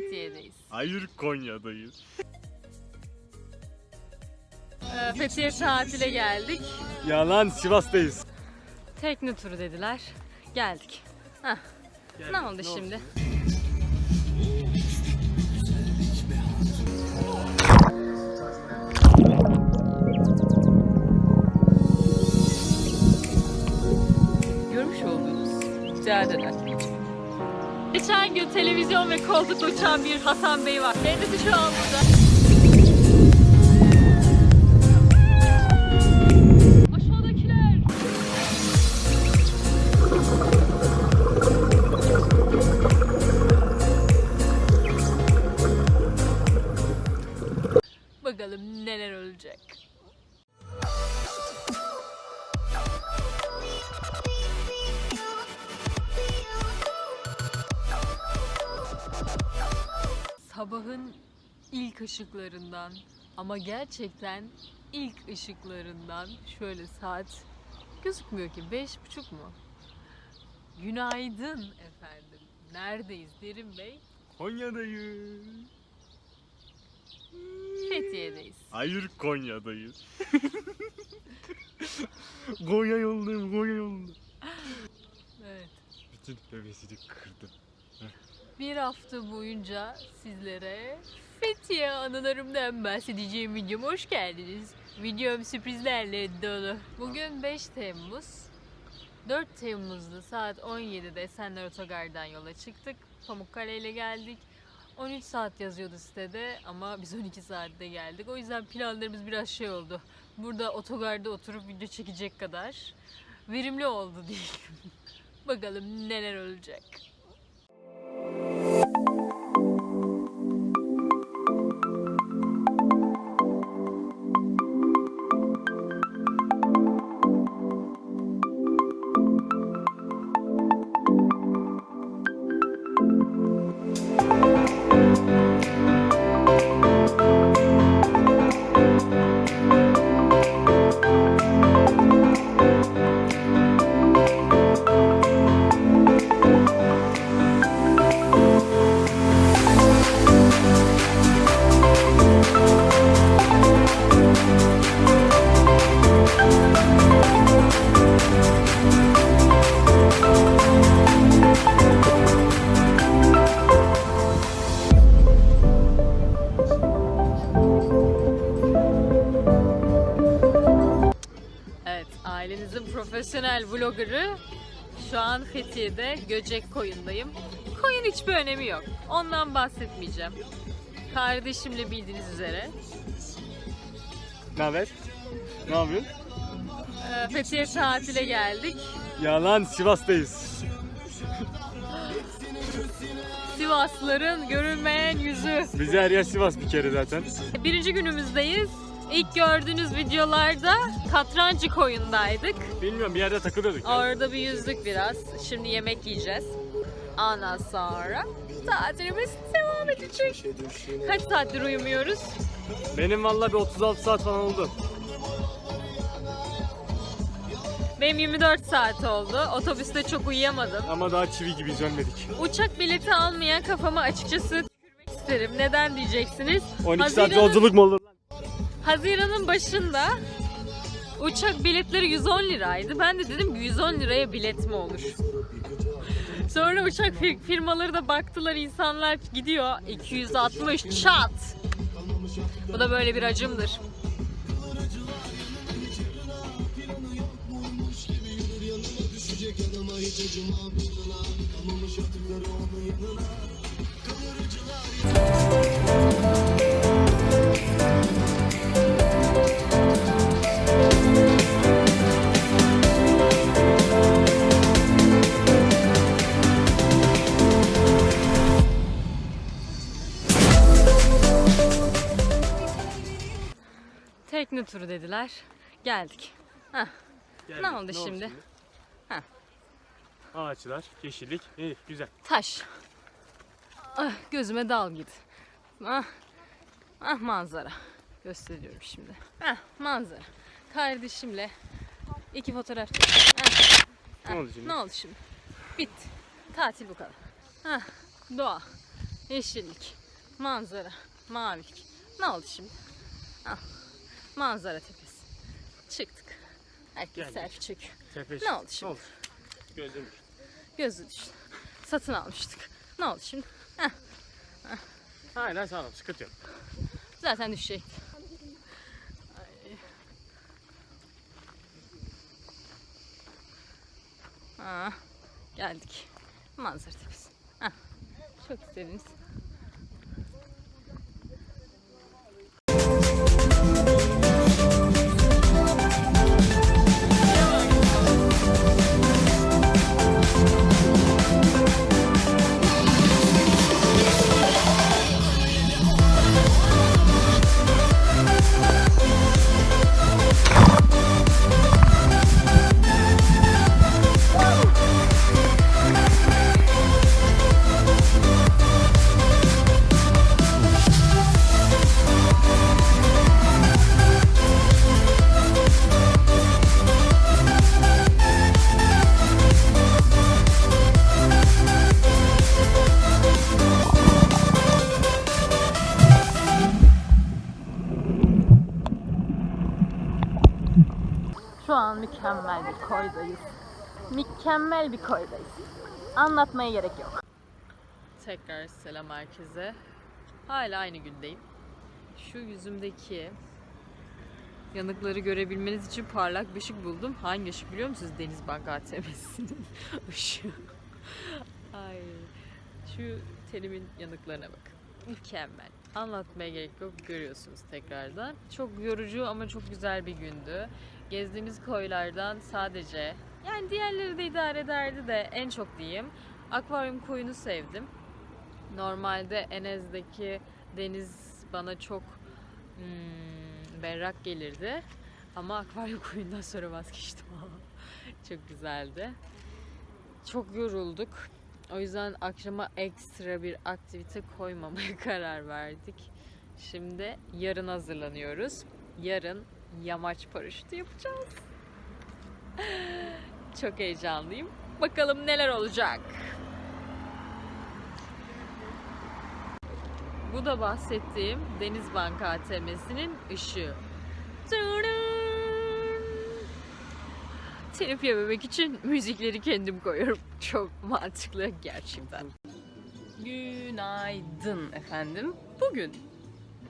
Fethiye'deyiz. Hayır Konya'dayız. Ee, Fethiye tatile geldik. Yalan Sivas'tayız. Tekne turu dediler. Geldik. Hah. Ne oldu şimdi? Görmüş olduğunuz cadeler. Geçen gün televizyon ve koltukla uçan bir Hasan Bey var. Kendisi şu an burada. Işıklarından ama gerçekten ilk ışıklarından şöyle saat gözükmüyor ki beş buçuk mu? Günaydın efendim. Neredeyiz Derin Bey? Konya'dayız. Fethiye'deyiz. Hayır Konya'dayız. Konya yoldayım Konya yolunda. Evet. Bütün hevesini kırdım. Bir hafta boyunca sizlere Fethiye anılarımdan bahsedeceğim videoma hoş geldiniz. Videom sürprizlerle dolu. Bugün 5 Temmuz. 4 Temmuz'da saat 17'de Esenler Otogar'dan yola çıktık. Pamukkale ile geldik. 13 saat yazıyordu sitede ama biz 12 saatte geldik. O yüzden planlarımız biraz şey oldu. Burada otogarda oturup video çekecek kadar verimli oldu diyelim. Bakalım neler olacak. Vloggerı şu an Fethiye'de Göcek Koyun'dayım. Koyun hiçbir önemi yok. Ondan bahsetmeyeceğim. Kardeşimle bildiğiniz üzere Ne haber? Ne yapıyorsun? e, Fethiye tatile geldik. Yalan Sivas'tayız. Sivaslıların görünmeyen yüzü. Bize her yer Sivas bir kere zaten. Birinci günümüzdeyiz. İlk gördüğünüz videolarda Katrancı Koyun'daydık. Bilmiyorum bir yerde takılıyorduk. ya. Orada bir yüzdük biraz. Şimdi yemek yiyeceğiz. Ondan sonra tatilimiz devam edecek. Kaç saattir uyumuyoruz? Benim vallahi bir 36 saat falan oldu. Benim 24 saat oldu. Otobüste çok uyuyamadım. Ama daha çivi gibi ölmedik. Uçak bileti almayan kafama açıkçası tükürmek isterim. Neden diyeceksiniz? 12 saat Haziran'ın- yolculuk mu olur? Haziran'ın başında uçak biletleri 110 liraydı. Ben de dedim ki 110 liraya bilet mi olur? Sonra uçak fir- firmaları da baktılar insanlar gidiyor 260 çat. Bu da böyle bir acımdır. Tekne turu dediler. Geldik. Heh, Geldik. Ne oldu şimdi? Heh. Ağaçlar, yeşillik. İyi, güzel. taş. Ah, gözüme dal git. Ah, ah manzara. Gösteriyorum şimdi. Ah manzara. Kardeşimle iki fotoğraf. Ah, Ne oldu şimdi? Ne oldu şimdi? Bitti. Tatil bu kadar. Hah, doğa. yeşillik, manzara, mavilik. Ne oldu şimdi? Ah, manzara tepesi. Çıktık. Herkes Geldik. selfie çekiyor. Tepeş. Ne oldu şimdi? oldu? Gözüm. Gözü düştü. Satın almıştık. Ne oldu şimdi? Heh, Aynen sağ ol. Sıkıntı yok. zaten düşecek. Aa, geldik. Manzara tepesi. Çok istediniz. Koydayız. Mükemmel bir koydayız. Anlatmaya gerek yok. Tekrar selam herkese. Hala aynı gündeyim. Şu yüzümdeki yanıkları görebilmeniz için parlak bir ışık buldum. Hangi ışık biliyor musunuz? Denizbank ATM'sinin ışığı. Ay. Şu tenimin yanıklarına bakın. Mükemmel. Anlatmaya gerek yok. Görüyorsunuz tekrardan. Çok yorucu ama çok güzel bir gündü. Gezdiğimiz koylardan sadece yani diğerleri de idare ederdi de en çok diyeyim akvaryum koyunu sevdim. Normalde Enez'deki deniz bana çok hmm, berrak gelirdi. Ama akvaryum koyundan sonra vazgeçtim. çok güzeldi. Çok yorulduk. O yüzden akşama ekstra bir aktivite koymamaya karar verdik. Şimdi yarın hazırlanıyoruz. Yarın yamaç paraşütü yapacağız. Çok heyecanlıyım. Bakalım neler olacak. Bu da bahsettiğim Denizbank ATM'sinin ışığı. Telif yememek için müzikleri kendim koyuyorum. Çok mantıklı gerçekten. Günaydın efendim. Bugün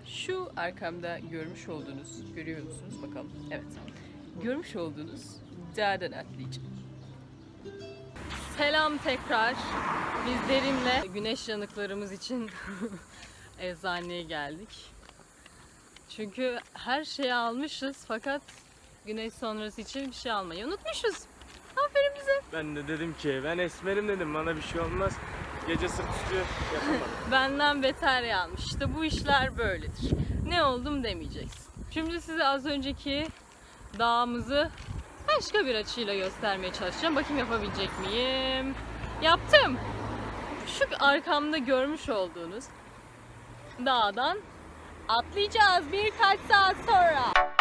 şu arkamda görmüş olduğunuz, görüyor musunuz bakalım? Evet. Görmüş olduğunuz dağdan atlayacağım. Selam tekrar. Biz Derim'le güneş yanıklarımız için eczaneye geldik. Çünkü her şeyi almışız fakat güneş sonrası için bir şey almayı unutmuşuz. Aferin bize. Ben de dedim ki ben esmerim dedim bana bir şey olmaz. Gece sırt üstü. Benden beter yanmış. İşte bu işler böyledir. Ne oldum demeyeceksin. Şimdi size az önceki dağımızı başka bir açıyla göstermeye çalışacağım. Bakayım yapabilecek miyim? Yaptım. Şu arkamda görmüş olduğunuz dağdan atlayacağız birkaç saat sonra.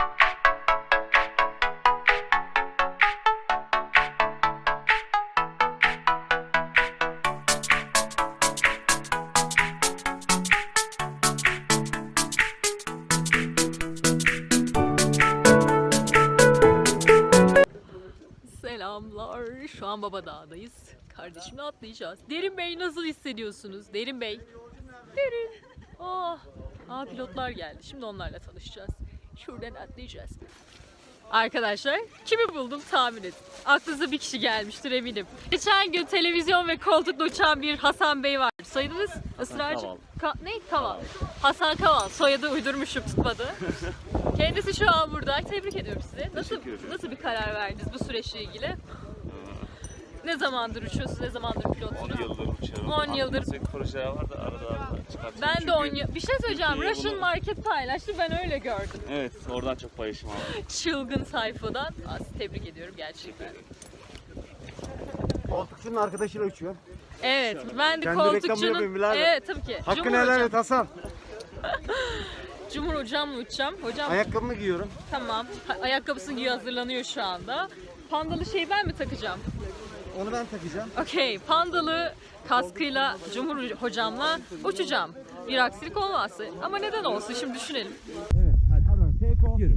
Şu an Baba Dağ'dayız. Kardeşimle atlayacağız. Derin Bey nasıl hissediyorsunuz? Derin Bey. Derin. Oh. Aa pilotlar geldi. Şimdi onlarla tanışacağız. Şuradan atlayacağız. Arkadaşlar kimi buldum tahmin edin. Aklınıza bir kişi gelmiştir eminim. Geçen gün televizyon ve koltukla uçan bir Hasan Bey vardı. Soyadınız? Israrcı. Kaval. Ka- ne? Kaval. Hasan Kaval. Soyadı uydurmuşum tutmadı. Kendisi şu an burada. Tebrik ediyorum sizi. Nasıl nasıl bir karar verdiniz bu süreçle ilgili? Ne zamandır uçuyorsunuz? Ne zamandır 10 pilotsunuz? yıldır uçuyorum. 10 yıldır. Aklımda projeler var da arada arada çıkartıyorum. Ben de 10 Çünkü- yıl. Bir şey söyleyeceğim. Türkiye Russian bunu- Market paylaştı. Ben öyle gördüm. Evet oradan çok paylaşım aldım. Çılgın sayfadan. Aa, sizi tebrik ediyorum gerçekten. Koltukçunun arkadaşıyla uçuyor. Evet, ben de Kendi reklamını koltukçunun... yapayım birader. Evet, tabii ki. Hakkını helal hocam. et Hasan. Cumhur hocamla uçacağım. Hocam Ayakkabımı giyiyorum. tamam. Ha- Ayakkabısını giyiyor hazırlanıyor şu anda. Pandalı şeyi ben mi takacağım? Onu ben takacağım. Okey, pandalı kaskıyla Cumhur hocamla uçacağım. Bir aksilik olmazsa. Ama neden olsun şimdi düşünelim. Evet hadi. Hadi take off. Yürü.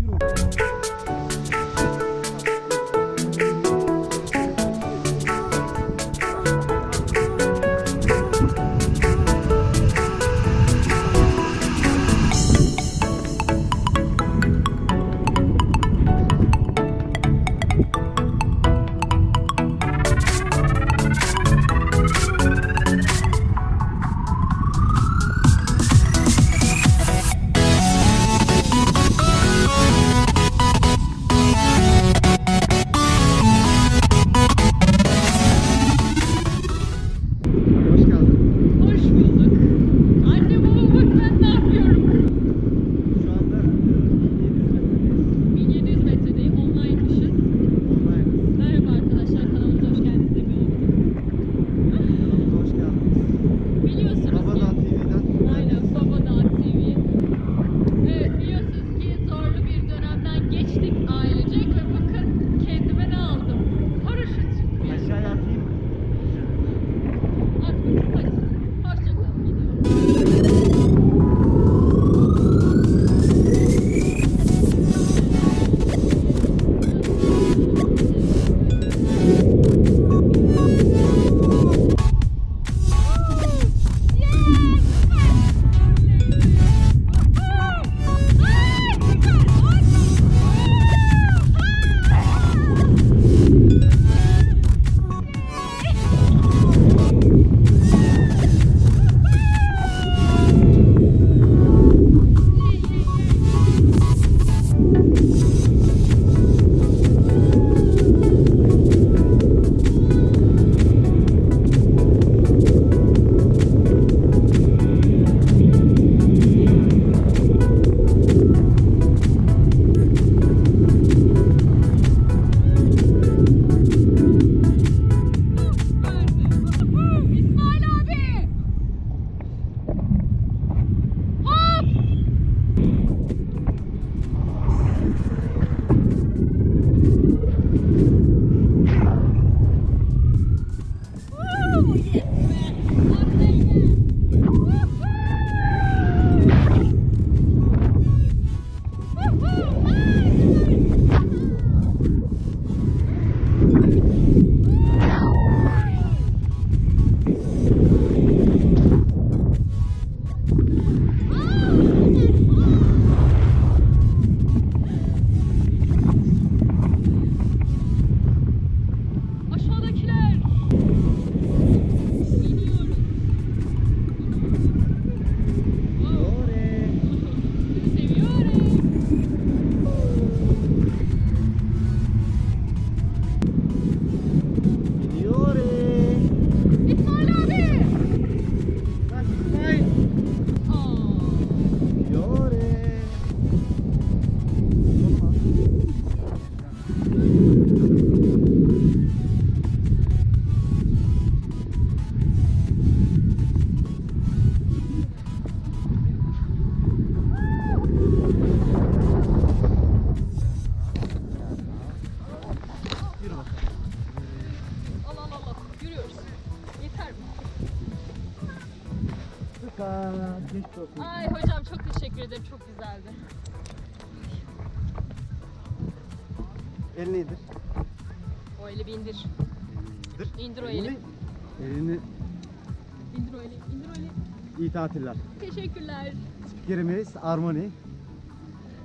Tatiller. Teşekkürler. Spikerimiz Armoni.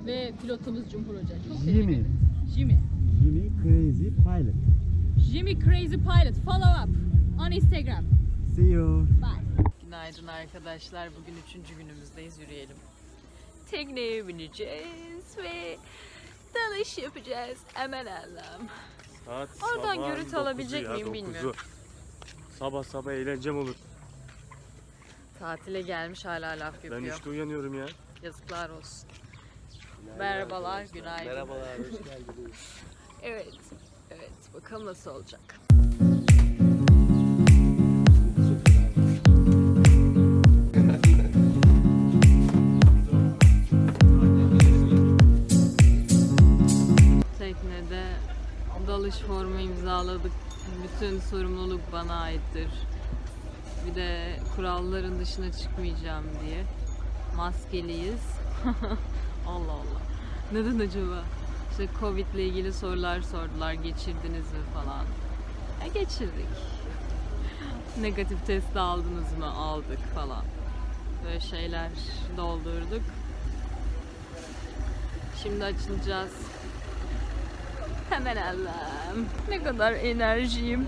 Ve pilotumuz Cumhur Hoca. Çok teşekkür Jimmy. Jimmy. Jimmy Crazy Pilot. Jimmy Crazy Pilot. Follow up on Instagram. See you. Bye. Günaydın arkadaşlar. Bugün üçüncü günümüzdeyiz. Yürüyelim. Tekneye bineceğiz ve dalış yapacağız. Aman Allah'ım. Saat Oradan görüntü alabilecek miyim bilmiyorum. Sabah sabah eğlencem olur. Tatile gelmiş hala laf Ben yapıyor. işte uyanıyorum ya. Yazıklar olsun. Merhabalar, günaydın. Merhabalar, hoş geldiniz. Evet, evet. Bakalım nasıl olacak. Teknede dalış formu imzaladık. Bütün sorumluluk bana aittir. Bir de kuralların dışına çıkmayacağım diye. Maskeliyiz. Allah Allah. Neden acaba? İşte Covid ile ilgili sorular sordular. Geçirdiniz mi falan. E geçirdik. Negatif test aldınız mı? Aldık falan. Böyle şeyler doldurduk. Şimdi açılacağız. Hemen Allah'ım. Ne kadar enerjiyim.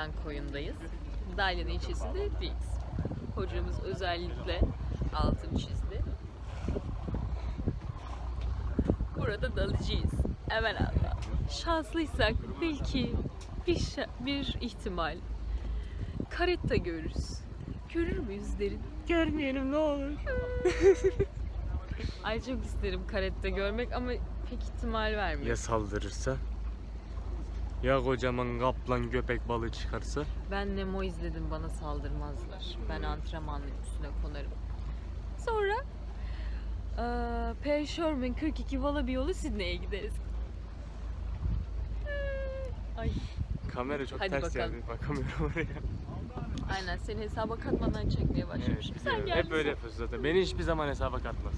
Dalyan koyundayız. Dalyan ilçesinde değiliz. Hocamız özellikle altın çizdi. Burada dalıcıyız. Evel Allah. Şanslıysak belki bir, şa- bir ihtimal karetta görürüz. Görür müyüz derin? Görmeyelim ne olur. Ay çok isterim karetta görmek ama pek ihtimal vermiyor. Ya saldırırsa? Ya kocaman kaplan köpek balığı çıkarsa? Ben Nemo izledim bana saldırmazlar. Ben antrenmanlık üstüne konarım. Sonra eee P. Sherman 42 Wallaby yolu Sydney'e gideriz. Ay Kamera çok Hadi ters bakalım. yerde bakamıyorum oraya. aynen seni hesaba katmadan çekmeye başlamışım. Evet, Sen biliyorum. Hep böyle yapıyorsun zaten. Beni hiçbir zaman hesaba katmaz.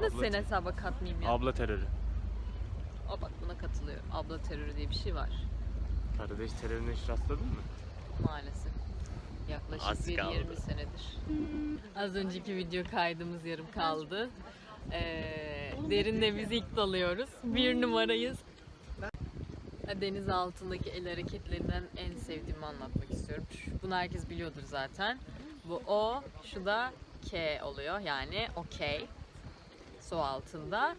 Nasıl Abla- seni hesaba katmayayım ya? Abla terörü. O bak buna katılıyor. Abla terörü diye bir şey var. Kardeş terörüne hiç rastladın mı? Maalesef. Yaklaşık Az bir kaldı. 20 senedir. Az önceki video kaydımız yarım kaldı. Ee, derinle biz ilk dalıyoruz. Bir numarayız. Deniz altındaki el hareketlerinden en sevdiğimi anlatmak istiyorum. Bunu herkes biliyordur zaten. Bu O, şu da K oluyor. Yani okey. Su altında.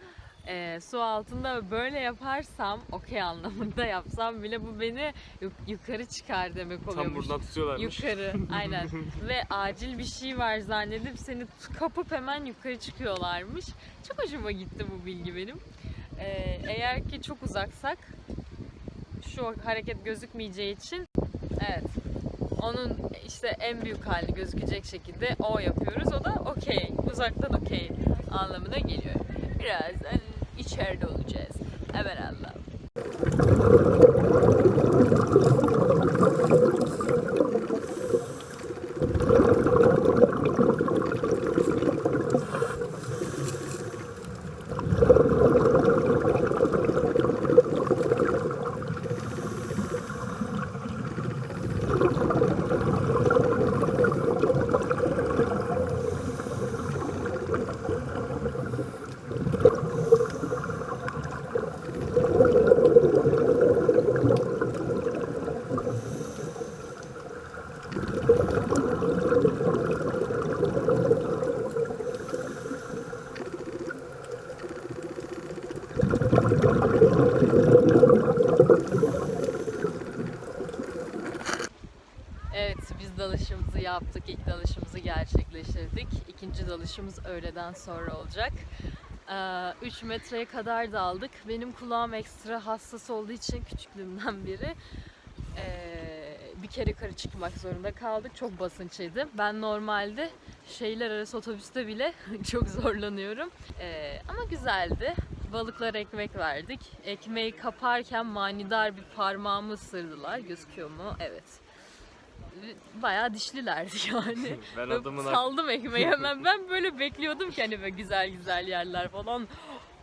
Ee, su altında böyle yaparsam, okey anlamında yapsam bile bu beni yuk- yukarı çıkar demek Tam oluyormuş. buradan tutuyorlarmış. Yukarı aynen ve acil bir şey var zannedip seni kapıp hemen yukarı çıkıyorlarmış. Çok hoşuma gitti bu bilgi benim. Ee, eğer ki çok uzaksak şu hareket gözükmeyeceği için evet onun işte en büyük hali gözükecek şekilde o yapıyoruz. O da okey. Uzaktan okey anlamına geliyor. Fair Dolce. Yaptık. İlk dalışımızı gerçekleştirdik. İkinci dalışımız öğleden sonra olacak. 3 metreye kadar daldık. Benim kulağım ekstra hassas olduğu için küçüklüğümden beri eee, bir kere yukarı çıkmak zorunda kaldık. Çok basınçlıydı. Ben normalde şehirler arası otobüste bile çok zorlanıyorum. Eee, ama güzeldi. Balıklara ekmek verdik. Ekmeği kaparken manidar bir parmağımı ısırdılar. Gözüküyor mu? Evet bayağı dişlilerdi yani. Ben ak- saldım ekmeği hemen. Ben böyle bekliyordum ki hani böyle güzel güzel yerler falan.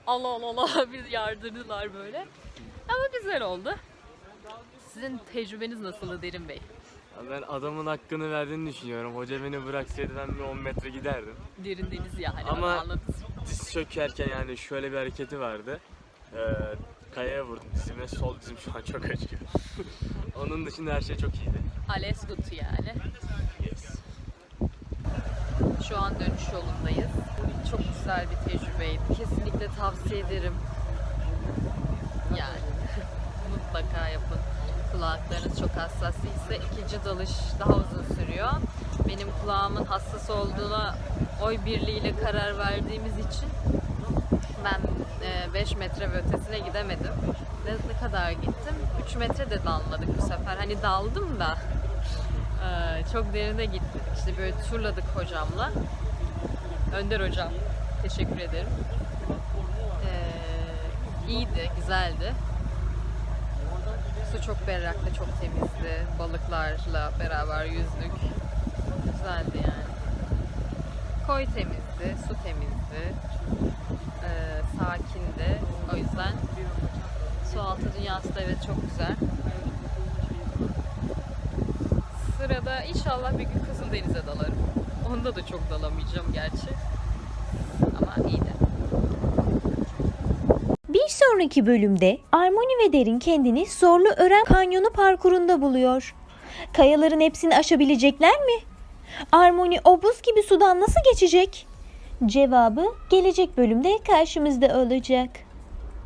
Allah Allah Allah bir yardırdılar böyle. Ama güzel oldu. Sizin tecrübeniz nasıldı Derin Bey? Ben adamın hakkını verdiğini düşünüyorum. Hoca beni bıraksaydı ben bir 10 metre giderdim. Derin deniz ya hani Ama-. Diz çökerken yani şöyle bir hareketi vardı. Ee, Kayaya vurdum dizime. Sol dizim şu an çok acıyor. Onun dışında her şey çok iyiydi. Ales Gutu yani. Yes. Şu an dönüş yolundayız. Çok güzel bir tecrübeydi. Kesinlikle tavsiye ederim. Yani mutlaka yapın. Kulaklarınız çok hassas değilse ikinci dalış daha uzun sürüyor. Benim kulağımın hassas olduğuna oy birliğiyle karar verdiğimiz için ben 5 metre ve ötesine gidemedim. Ne, ne kadar gittim? 3 metre de dalmadık bu sefer. Hani daldım da ee, çok derine gittik. İşte böyle turladık hocamla. Önder hocam. Teşekkür ederim. Ee, iyiydi, güzeldi. Su çok berraktı, çok temizdi. Balıklarla beraber yüzdük. Güzeldi yani. Koy temizdi, su temizdi. Ee, sakindi. O yüzden su altı dünyası da evet çok güzel. Sırada inşallah bir gün Kızıldeniz'e dalarım. Onda da çok dalamayacağım gerçi. Ama iyiydi. Bir sonraki bölümde Armoni ve Derin kendini zorlu Ören Kanyonu parkurunda buluyor. Kayaların hepsini aşabilecekler mi? Armoni o buz gibi sudan nasıl geçecek? Cevabı gelecek bölümde karşımızda olacak.